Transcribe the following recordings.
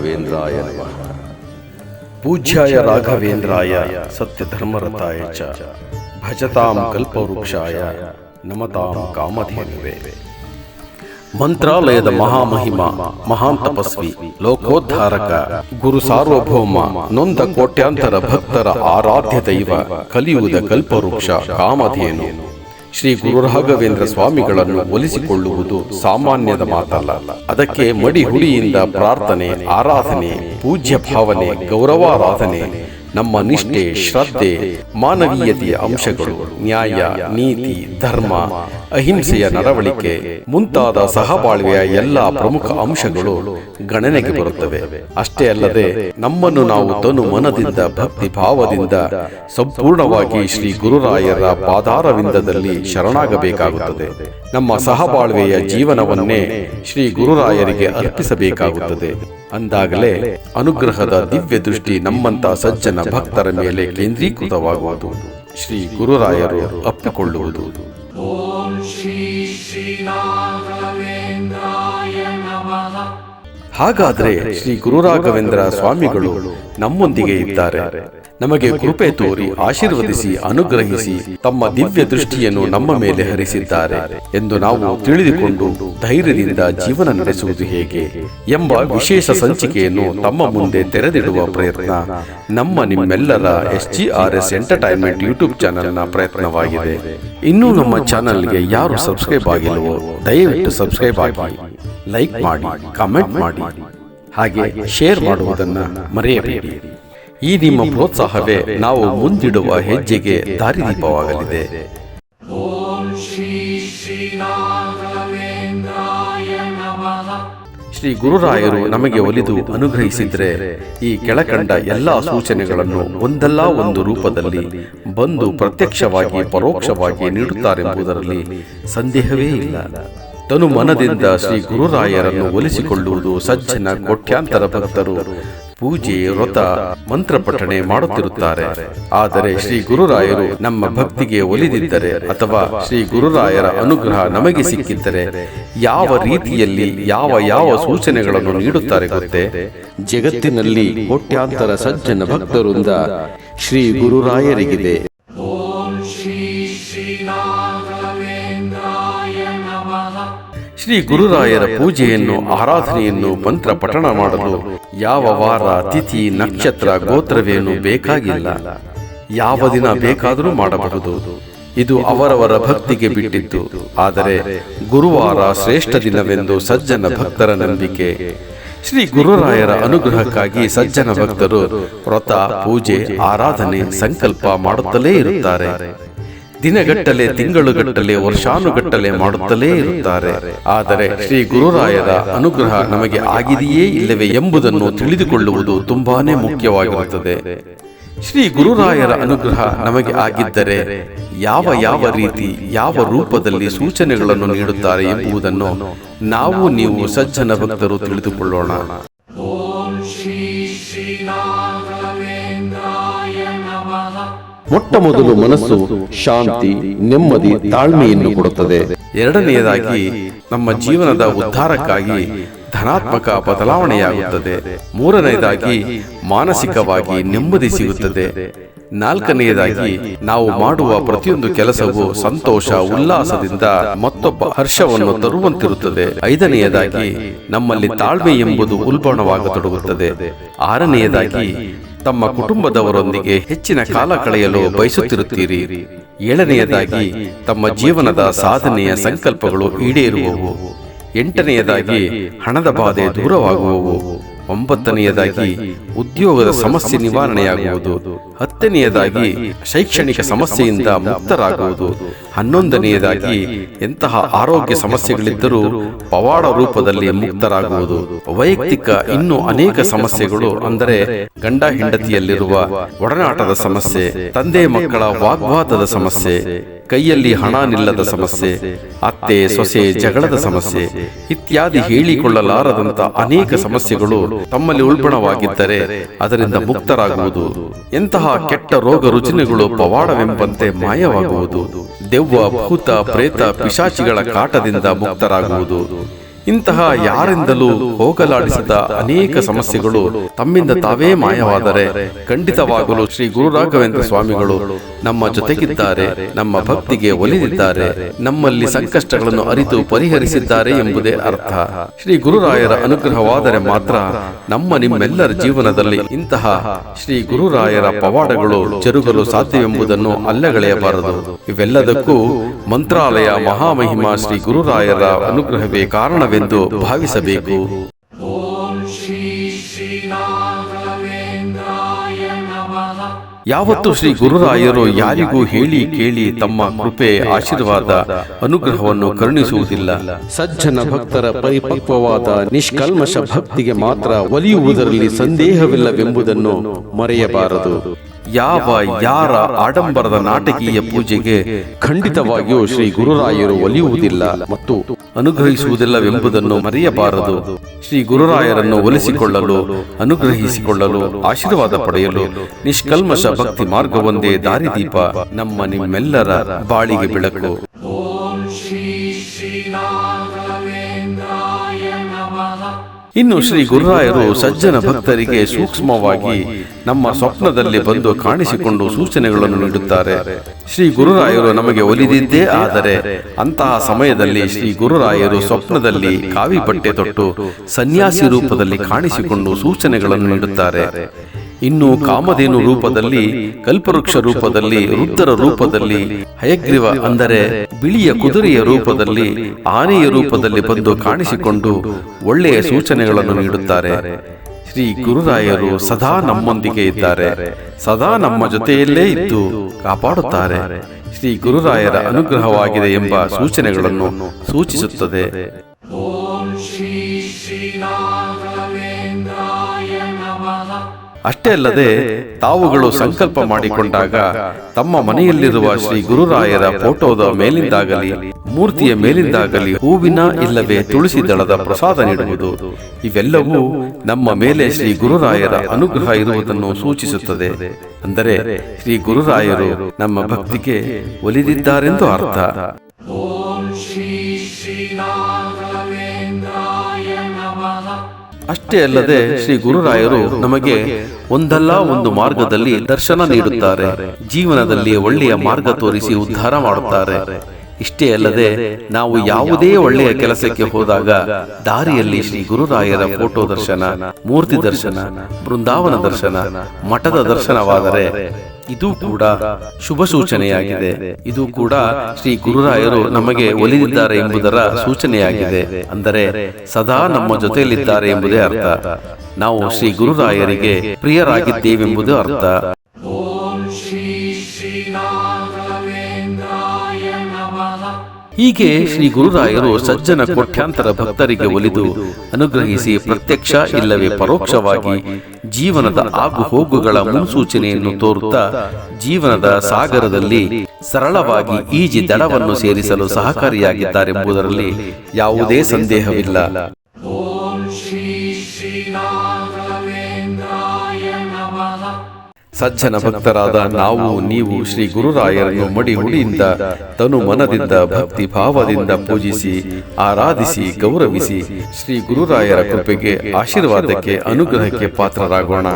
ರಾಘವೇಂದ್ರಾಯ ನಮಃ. ಪೂಜ್ಯಾಯ ರಾಘವೇಂದ್ರಾಯ ಸತ್ಯಧರ್ಮರತಾಯ ಚ. ಭಜತಾಂ ಕಲ್ಪವೃಕ್ಷಾಯ ನಮತಾಂ ಕಾಮಧೇನುವೆ. ಮಂತ್ರಾಲಯದ ಮಹಾಮಹಿಮ ಮಹಾನ್ ತಪಸ್ವಿ ಲೋಕೋದ್ಧಾರಕ ಗುರು ಸಾರ್ವಭೌಮ ನೊಂದ ಕೋಟ್ಯಾಂತರ ಭಕ್ತರ ಆರಾಧ್ಯ ದೈವ ಕಲಿಯುವುದ ಕಲ್ಪವೃಕ್ಷ ಕಾಮಧೇನು. ಶ್ರೀ ಗುರು ರಾಘವೇಂದ್ರ ಸ್ವಾಮಿಗಳನ್ನು ಒಲಿಸಿಕೊಳ್ಳುವುದು ಸಾಮಾನ್ಯದ ಮಾತಲ್ಲ. ಅದಕ್ಕೆ ಮಡಿ ಹುಡಿಯಿಂದ ಪ್ರಾರ್ಥನೆ, ಆರಾಧನೆ, ಪೂಜ್ಯ ಭಾವನೆ, ಗೌರವಾರಾಧನೆ ನಮ್ಮ ನಿಷ್ಠೆ ಶ್ರದ್ಧೆ ಮಾನವೀಯತೆಯ ಅಂಶಗಳು ನ್ಯಾಯ ನೀತಿ ಧರ್ಮ ಅಹಿಂಸೆಯ ನಡವಳಿಕೆ ಮುಂತಾದ ಸಹಬಾಳ್ವೆಯ ಎಲ್ಲಾ ಪ್ರಮುಖ ಅಂಶಗಳು ಗಣನೆಗೆ ಬರುತ್ತವೆ. ಅಷ್ಟೇ ಅಲ್ಲದೆ ನಮ್ಮನ್ನು ನಾವು ತನು ಮನದಿಂದ ಭಕ್ತಿ ಭಾವದಿಂದ ಸಂಪೂರ್ಣವಾಗಿ ಶ್ರೀ ಗುರುರಾಯರ ಪಾದಾರವಿಂದದಲ್ಲಿ ಶರಣಾಗಬೇಕಾಗುತ್ತದೆ. ನಮ್ಮ ಸಹಬಾಳ್ವೆಯ ಜೀವನವನ್ನೇ ಶ್ರೀ ಗುರುರಾಯರಿಗೆ ಅರ್ಪಿಸಬೇಕಾಗುತ್ತದೆ. ಅಂದಾಗಲೇ ಅನುಗ್ರಹದ ದಿವ್ಯ ದೃಷ್ಟಿ ನಮ್ಮಂತ ಸಜ್ಜನ ಭಕ್ತರ ಮೇಲೆ ಕೇಂದ್ರೀಕೃತವಾಗುವುದು. ಶ್ರೀ ಗುರುರಾಯರು ಅಪ್ಪಿಕೊಳ್ಳುವುದು. ಹಾಗಾದ್ರೆ ಶ್ರೀ ಗುರುರಾಘವೇಂದ್ರ ಸ್ವಾಮಿಗಳು ನಮ್ಮೊಂದಿಗೆ ಇದ್ದಾರೆ. ನಮಗೆ ಕೃಪೆ ತೋರಿ ಆಶೀರ್ವದಿಸಿ ಅನುಗ್ರಹಿಸಿ ತಮ್ಮ ದಿವ್ಯ ದೃಷ್ಟಿಯನ್ನು ನಮ್ಮ ಮೇಲೆ ಹರಿಸಿದ್ದಾರೆ ಎಂದು ನಾವು ತಿಳಿದುಕೊಂಡು ಧೈರ್ಯದಿಂದ ಜೀವನ ನಡೆಸುವುದು ಹೇಗೆ ಎಂಬ ವಿಶೇಷ ಸಂಚಿಕೆಯನ್ನು ತಮ್ಮ ಮುಂದೆ ತೆರೆದಿಡುವ ಪ್ರಯತ್ನ ನಮ್ಮ ನಿಮ್ಮೆಲ್ಲರ S G R S entertainment YouTube ಚಾನೆಲ್ನ ಪ್ರಯತ್ನವಾಗಿದೆ. ಇನ್ನೂ ನಮ್ಮ ಚಾನೆಲ್ಗೆ ಯಾರು ಸಬ್ಸ್ಕ್ರೈಬ್ ಆಗಿಲ್ವೋ ದಯವಿಟ್ಟು ಸಬ್ಸ್ಕ್ರೈಬ್ ಆಗಿ. ಲೈಕ್ ಮಾಡಿ ಕಮೆಂಟ್ ಮಾಡಿ. ಹಾಗೆ ಶೇರ್ ಮಾಡುವುದನ್ನ ಮರೆಯಬೇಡಿ. ಈ ನಿಮ್ಮ ಪ್ರೋತ್ಸಾಹವೇ ನಾವು ಮುಂದಿಡುವ ಹೆಜ್ಜೆಗೆ ದಾರಿದೀಪವಾಗಲಿದೆ. ಶ್ರೀ ಗುರುರಾಯರು ನಮಗೆ ಒಲಿದು ಅನುಗ್ರಹಿಸಿದ್ರೆ ಈ ಕೆಳಕಂಡ ಎಲ್ಲಾ ಸೂಚನೆಗಳನ್ನು ಒಂದಲ್ಲ ಒಂದು ರೂಪದಲ್ಲಿ ಬಂದು ಪ್ರತ್ಯಕ್ಷವಾಗಿ ಪರೋಕ್ಷವಾಗಿ ನೀಡುತ್ತಾರೆಂಬುದರಲ್ಲಿ ಸಂದೇಹವೇ ಇಲ್ಲ. ತನು ಮನದಿಂದ ಶ್ರೀ ಗುರುರಾಯರನ್ನು ಒಲಿಸಿಕೊಳ್ಳುವುದು ಸಜ್ಜನ ಕೋಟ್ಯಾಂತರ ಭಕ್ತರು ಪೂಜೆ ವ್ರತ ಮಂತ್ರ ಪಠಣೆ ಮಾಡುತ್ತಿರುತ್ತಾರೆ. ಆದರೆ ಶ್ರೀ ಗುರುರಾಯರು ನಮ್ಮ ಭಕ್ತಿಗೆ ಒಲಿದಿದ್ದರೆ ಅಥವಾ ಶ್ರೀ ಗುರುರಾಯರ ಅನುಗ್ರಹ ನಮಗೆ ಸಿಕ್ಕಿದ್ದರೆ ಯಾವ ರೀತಿಯಲ್ಲಿ ಯಾವ ಯಾವ ಸೂಚನೆಗಳನ್ನು ನೀಡುತ್ತಾರೆ ಗೊತ್ತೇ? ಜಗತ್ತಿನಲ್ಲಿ ಕೋಟ್ಯಾಂತರ ಸಜ್ಜನ ಭಕ್ತರಿಂದ ಶ್ರೀ ಗುರುರಾಯರಿಗಿದೆ. ಶ್ರೀ ಗುರುರಾಯರ ಪೂಜೆಯನ್ನು, ಆರಾಧನೆಯನ್ನು, ಮಂತ್ರ ಪಠಣ ಮಾಡಲು ಯಾವ ವಾರ, ತಿಥಿ, ನಕ್ಷತ್ರ, ಗೋತ್ರವೇನು ಬೇಕಾಗಿಲ್ಲ. ಯಾವ ದಿನ ಬೇಕಾದರೂ ಮಾಡಬಹುದು. ಇದು ಅವರವರ ಭಕ್ತಿಗೆ ಬಿಟ್ಟಿದ್ದು. ಆದರೆ ಗುರುವಾರ ಶ್ರೇಷ್ಠ ದಿನವೆಂದು ಸಜ್ಜನ ಭಕ್ತರ ನಂಬಿಕೆ. ಶ್ರೀ ಗುರುರಾಯರ ಅನುಗ್ರಹಕ್ಕಾಗಿ ಸಜ್ಜನ ಭಕ್ತರು ವ್ರತ, ಪೂಜೆ, ಆರಾಧನೆ, ಸಂಕಲ್ಪ ಮಾಡುತ್ತಲೇ ಇರುತ್ತಾರೆ. ದಿನಗಟ್ಟಲೆ ತಿಂಗಳುಗಟ್ಟಲೆ ವರ್ಷಾನುಗಟ್ಟಲೆ ಮಾಡುತ್ತಲೇ ಇರುತ್ತಾರೆ. ಆದರೆ ಶ್ರೀ ಗುರುರಾಯರ ಅನುಗ್ರಹ ನಮಗೆ ಆಗಿದೆಯೇ ಇಲ್ಲವೇ ಎಂಬುದನ್ನು ತಿಳಿದುಕೊಳ್ಳುವುದು ತುಂಬಾನೇ ಮುಖ್ಯವಾಗಿರುತ್ತದೆ. ಶ್ರೀ ಗುರುರಾಯರ ಅನುಗ್ರಹ ನಮಗೆ ಆಗಿದ್ದರೆ ಯಾವ ಯಾವ ರೀತಿ ಯಾವ ರೂಪದಲ್ಲಿ ಸೂಚನೆಗಳನ್ನು ನೀಡುತ್ತಾರೆ ಎಂಬುದನ್ನು ನಾವು ನೀವು ಸಜ್ಜನ ಭಕ್ತರು ತಿಳಿದುಕೊಳ್ಳೋಣ. ಮೊಟ್ಟ ಮೊದಲು ಮನಸ್ಸು ಶಾಂತಿ, ನೆಮ್ಮದಿ, ತಾಳ್ಮೆಯನ್ನು ಕೊಡುತ್ತದೆ. ಎರಡನೆಯದಾಗಿ ನಮ್ಮ ಜೀವನದ ಉದ್ಧಾರಕ್ಕಾಗಿ ಧನಾತ್ಮಕ ಬದಲಾವಣೆಯಾಗುತ್ತದೆ. ಮೂರನೆಯದಾಗಿ ಮಾನಸಿಕವಾಗಿ ನೆಮ್ಮದಿ ಸಿಗುತ್ತದೆ. ನಾಲ್ಕನೆಯದಾಗಿ ನಾವು ಮಾಡುವ ಪ್ರತಿಯೊಂದು ಕೆಲಸವು ಸಂತೋಷ, ಉಲ್ಲಾಸದಿಂದ ಮತ್ತೊಬ್ಬ ಹರ್ಷವನ್ನು ತರುವಂತಿರುತ್ತದೆ. ಐದನೆಯದಾಗಿ ನಮ್ಮಲ್ಲಿ ತಾಳ್ಮೆ ಎಂಬುದು ಉಲ್ಬಣವಾಗತೊಡಗುತ್ತದೆ. ಆರನೆಯದಾಗಿ ತಮ್ಮ ಕುಟುಂಬದವರೊಂದಿಗೆ ಹೆಚ್ಚಿನ ಕಾಲ ಕಳೆಯಲು ಬಯಸುತ್ತಿರುತ್ತೀರಿ. ಏಳನೆಯದಾಗಿ ತಮ್ಮ ಜೀವನದ ಸಾಧನೆಯ ಸಂಕಲ್ಪಗಳು ಈಡೇರುವವು. ಎಂಟನೆಯದಾಗಿ ಹಣದ ಬಾಧೆ ದೂರವಾಗುವವು. ಒಂಬತ್ತನೆಯದಾಗಿ ಉದ್ಯೋಗದ ಸಮಸ್ಯೆ ನಿವಾರಣೆಯಾಗುವುದು. ಹತ್ತನೆಯದಾಗಿ ಶೈಕ್ಷಣಿಕ ಸಮಸ್ಯೆಯಿಂದ ಮುಕ್ತರಾಗುವುದು. ಹನ್ನೊಂದನೆಯದಾಗಿ ಎಂತಹ ಆರೋಗ್ಯ ಸಮಸ್ಯೆಗಳಿದ್ದರೂ ಪವಾಡ ರೂಪದಲ್ಲಿ ಮುಕ್ತರಾಗುವುದು. ವೈಯಕ್ತಿಕ ಇನ್ನೂ ಅನೇಕ ಸಮಸ್ಯೆಗಳು ಅಂದರೆ ಗಂಡ ಹೆಂಡತಿಯಲ್ಲಿರುವ ಒಡನಾಟದ ಸಮಸ್ಯೆ, ತಂದೆ ಮಕ್ಕಳ ವಾಗ್ವಾದದ ಸಮಸ್ಯೆ, ಕೈಯಲ್ಲಿ ಹಣ ನಿಲ್ಲದ ಸಮಸ್ಯೆ, ಅತ್ತೆ ಸೊಸೆ ಜಗಳದ ಸಮಸ್ಯೆ ಇತ್ಯಾದಿ ಹೇಳಿಕೊಳ್ಳಲಾರದಂತ ಅನೇಕ ಸಮಸ್ಯೆಗಳು ತಮ್ಮಲ್ಲಿ ಉಲ್ಬಣವಾಗಿದ್ದರೆ ಅದರಿಂದ ಮುಕ್ತರಾಗುವುದು. ಎಂತಹ ಕೆಟ್ಟ ರೋಗ ರುಜಿನಗಳು ಪವಾಡವೆಂಬಂತೆ ಮಾಯವಾಗುವುದು. ದೆವ್ವ ಭೂತ ಪ್ರೇತ ಪಿಶಾಚಿಗಳ ಕಾಟದಿಂದ ಮುಕ್ತರಾಗುವುದು. ಇಂತಹ ಯಾರಿಂದಲೂ ಹೋಗಲಾಡಿಸಿದ ಅನೇಕ ಸಮಸ್ಯೆಗಳು ತಮ್ಮಿಂದ ತಾವೇ ಮಾಯವಾದರೆ ಖಂಡಿತವಾಗಲು ಶ್ರೀ ಗುರು ರಾಘವೇಂದ್ರ ಸ್ವಾಮಿಗಳು ನಮ್ಮ ಜೊತೆಗಿದ್ದಾರೆ, ನಮ್ಮ ಭಕ್ತಿಗೆ ಒಲಿದಿದ್ದಾರೆ, ನಮ್ಮಲ್ಲಿ ಸಂಕಷ್ಟಗಳನ್ನು ಅರಿತು ಪರಿಹರಿಸಿದ್ದಾರೆ ಎಂಬುದೇ ಅರ್ಥ. ಶ್ರೀ ಗುರುರಾಯರ ಅನುಗ್ರಹವಾದರೆ ಮಾತ್ರ ನಮ್ಮ ನಿಮ್ಮೆಲ್ಲರ ಜೀವನದಲ್ಲಿ ಇಂತಹ ಶ್ರೀ ಗುರುರಾಯರ ಪವಾಡಗಳು ಜರುಗಲು ಸಾಧ್ಯವೆಂಬುದನ್ನು ಅಲ್ಲಗಳೆಯಬಾರದು. ಇವೆಲ್ಲದಕ್ಕೂ ಮಂತ್ರಾಲಯ ಮಹಾಮಹಿಮಾ ಶ್ರೀ ಗುರುರಾಯರ ಅನುಗ್ರಹವೇ ಕಾರಣವೆಂದು ಭಾವಿಸಬೇಕು. ಯಾವತ್ತು ಶ್ರೀ ಗುರುರಾಯರು ಯಾರಿಗೂ ಹೇಳಿ ಕೇಳಿ ತಮ್ಮ ಕೃಪೆ ಆಶೀರ್ವಾದ ಅನುಗ್ರಹವನ್ನು ಕರುಣಿಸುವುದಿಲ್ಲ. ಸಜ್ಜನ ಭಕ್ತರ ಪರಿಪಕ್ವವಾದ ನಿಷ್ಕಲ್ಮಶ ಭಕ್ತಿಗೆ ಮಾತ್ರ ಒಲಿಯುವುದರಲ್ಲಿ ಸಂದೇಹವಿಲ್ಲವೆಂಬುದನ್ನು ಮರೆಯಬಾರದು. ಯಾವ ಯಾರ ಆಡಂಬರದ ನಾಟಕೀಯ ಪೂಜೆಗೆ ಖಂಡಿತವಾಗಿಯೂ ಶ್ರೀ ಗುರುರಾಯರು ಒಲಿಯುವುದಿಲ್ಲ ಮತ್ತು ಅನುಗ್ರಹಿಸುವುದಿಲ್ಲವೆಂಬುದನ್ನು ಮರೆಯಬಾರದು. ಶ್ರೀ ಗುರುರಾಯರನ್ನು ಒಲಿಸಿಕೊಳ್ಳಲು, ಅನುಗ್ರಹಿಸಿಕೊಳ್ಳಲು, ಆಶೀರ್ವಾದ ಪಡೆಯಲು ನಿಷ್ಕಲ್ಮಶ ಭಕ್ತಿ ಮಾರ್ಗವೊಂದೇ ದಾರಿದೀಪ ನಮ್ಮ ನಿಮ್ಮೆಲ್ಲರ ಬಾಳಿಗೆ ಬೆಳಕು. ಇನ್ನು ಶ್ರೀ ಗುರುರಾಯರು ಸಜ್ಜನ ಭಕ್ತರಿಗೆ ಸೂಕ್ಷ್ಮವಾಗಿ ನಮ್ಮ ಸ್ವಪ್ನದಲ್ಲಿ ಬಂದು ಕಾಣಿಸಿಕೊಂಡು ಸೂಚನೆಗಳನ್ನು ನೀಡುತ್ತಾರೆ. ಶ್ರೀ ಗುರುರಾಯರು ನಮಗೆ ಒಲಿದಿದ್ದೇ ಆದರೆ ಅಂತಹ ಸಮಯದಲ್ಲಿ ಶ್ರೀ ಗುರುರಾಯರು ಸ್ವಪ್ನದಲ್ಲಿ ಕಾವಿ ಬಟ್ಟೆ ತೊಟ್ಟು ಸನ್ಯಾಸಿ ರೂಪದಲ್ಲಿ ಕಾಣಿಸಿಕೊಂಡು ಸೂಚನೆಗಳನ್ನು ನೀಡುತ್ತಾರೆ. ಇನ್ನು ಕಾಮಧೇನು ರೂಪದಲ್ಲಿ, ಕಲ್ಪವೃಕ್ಷ ರೂಪದಲ್ಲಿ ರುದ್ರರ ರೂಪದಲ್ಲಿ, ಹಯಗ್ರೀವ ಅಂದರೆ ಬಿಳಿಯ ಕುದುರೆಯ ರೂಪದಲ್ಲಿ, ಆನೆಯ ರೂಪದಲ್ಲಿ ಬಂದು ಕಾಣಿಸಿಕೊಂಡು ಒಳ್ಳೆಯ ಸೂಚನೆಗಳನ್ನು ನೀಡುತ್ತಾರೆ. ಶ್ರೀ ಗುರುರಾಯರು ಸದಾ ನಮ್ಮೊಂದಿಗೆ ಇದ್ದಾರೆ. ಸದಾ ನಮ್ಮ ಜೊತೆಯಲ್ಲೇ ಇದ್ದು ಕಾಪಾಡುತ್ತಾರೆ. ಶ್ರೀ ಗುರುರಾಯರ ಅನುಗ್ರಹವಾಗಿದೆ ಎಂಬ ಸೂಚನೆಗಳನ್ನು ಸೂಚಿಸುತ್ತದೆ. ಅಷ್ಟೇ ಅಲ್ಲದೆ ತಾವುಗಳು ಸಂಕಲ್ಪ ಮಾಡಿಕೊಂಡಾಗ ತಮ್ಮ ಮನೆಯಲ್ಲಿರುವ ಶ್ರೀ ಗುರುರಾಯರ ಫೋಟೋದ ಮೇಲಿಂದಾಗಲಿ ಮೂರ್ತಿಯ ಮೇಲಿಂದಾಗಲಿ ಹೂವಿನ ಇಲ್ಲವೇ ತುಳಸಿ ದಳದ ಪ್ರಸಾದ ನೀಡುವುದು. ಇವೆಲ್ಲವೂ ನಮ್ಮ ಮೇಲೆ ಶ್ರೀ ಗುರುರಾಯರ ಅನುಗ್ರಹ ಇರುವುದನ್ನು ಸೂಚಿಸುತ್ತದೆ. ಅಂದರೆ ಶ್ರೀ ಗುರುರಾಯರು ನಮ್ಮ ಭಕ್ತಿಗೆ ಒಲಿದಿದ್ದಾರೆಂದು ಅರ್ಥ. ಅಷ್ಟೇ ಅಲ್ಲದೆ ಶ್ರೀ ಗುರುರಾಯರು ನಮಗೆ ಒಂದಲ್ಲ ಒಂದು ಮಾರ್ಗದಲ್ಲಿ ದರ್ಶನ ನೀಡುತ್ತಾರೆ. ಜೀವನದಲ್ಲಿ ಒಳ್ಳೆಯ ಮಾರ್ಗ ತೋರಿಸಿ ಉದ್ಧಾರ ಮಾಡುತ್ತಾರೆ. ಇಷ್ಟೇ ಅಲ್ಲದೆ ನಾವು ಯಾವುದೇ ಒಳ್ಳೆಯ ಕೆಲಸಕ್ಕೆ ಹೋದಾಗ ದಾರಿಯಲ್ಲಿ ಶ್ರೀ ಗುರುರಾಯರ ಫೋಟೋ ದರ್ಶನ ಮೂರ್ತಿ ದರ್ಶನ ಬೃಂದಾವನ ದರ್ಶನ ಮಠದ ದರ್ಶನವಾದರೆ ಇದು ಕೂಡ ಶುಭ ಸೂಚನೆಯಾಗಿದೆ. ಇದು ಕೂಡ ಶ್ರೀ ಗುರುರಾಯರು ನಮಗೆ ಒಲಿದಿದ್ದಾರೆ ಎಂಬುದರ ಸೂಚನೆಯಾಗಿದೆ. ಅಂದರೆ ಸದಾ ನಮ್ಮ ಜೊತೆಯಲ್ಲಿದ್ದಾರೆ ಎಂಬುದೇ ಅರ್ಥ. ನಾವು ಶ್ರೀ ಗುರುರಾಯರಿಗೆ ಪ್ರಿಯರಾಗಿದ್ದೇವೆಂಬುದು ಅರ್ಥ. ಹೀಗೆ ಶ್ರೀ ಗುರುರಾಯರು ಸಜ್ಜನ ಕೋಟ್ಯಾಂತರ ಭಕ್ತರಿಗೆ ಒಲಿದು ಅನುಗ್ರಹಿಸಿ ಪ್ರತ್ಯಕ್ಷ ಇಲ್ಲವೇ ಪರೋಕ್ಷವಾಗಿ ಜೀವನದ ಆಗು ಹೋಗುಗಳ ಮುನ್ಸೂಚನೆಯನ್ನು ತೋರುತ್ತಾ ಜೀವನದ ಸಾಗರದಲ್ಲಿ ಸರಳವಾಗಿ ಈಜಿ ದಡವನ್ನು ಸೇರಿಸಲು ಸಹಕಾರಿಯಾಗಿದ್ದಾರೆಂಬುದರಲ್ಲಿ ಯಾವುದೇ ಸಂದೇಹವಿಲ್ಲ. ಸಜ್ಜನ ಭಕ್ತರಾದ ನಾವು ನೀವು ಶ್ರೀ ಗುರುರಾಯರನ್ನು ಮಡಿ ಹುಡಿಯಿಂದ ತನು ಮನದಿಂದ ಭಕ್ತಿ ಭಾವದಿಂದ ಪೂಜಿಸಿ ಆರಾಧಿಸಿ ಗೌರವಿಸಿ ಶ್ರೀ ಗುರುರಾಯರ ಕೃಪೆಗೆ ಆಶೀರ್ವಾದಕ್ಕೆ ಅನುಗ್ರಹಕ್ಕೆ ಪಾತ್ರರಾಗೋಣ.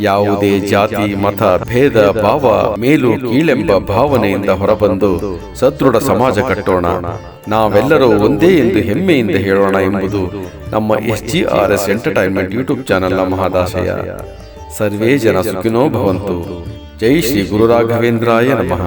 ಯಾವುದೇ ಜಾತಿ ಮತ ಭೇದ ಭಾವ ಮೇಲು ಕೀಳೆಂಬ ಭಾವನೆಯಿಂದ ಹೊರಬಂದು ಸದೃಢ ಸಮಾಜ ಕಟ್ಟೋಣ. ನಾವೆಲ್ಲರೂ ಒಂದೇ ಎಂದು ಹೆಮ್ಮೆಯಿಂದ ಹೇಳೋಣ ಎಂಬುದು ನಮ್ಮ S G R S entertainment YouTube ಚಾನೆಲ್ನ ಮಹದಾಶಯ ಸರ್ವೇ ಜನ ಸುಖಿನೋ ಭವಂತು ಜೈ ಶ್ರೀ ಗುರು ರಾಘವೇಂದ್ರಾಯ ನಮಃ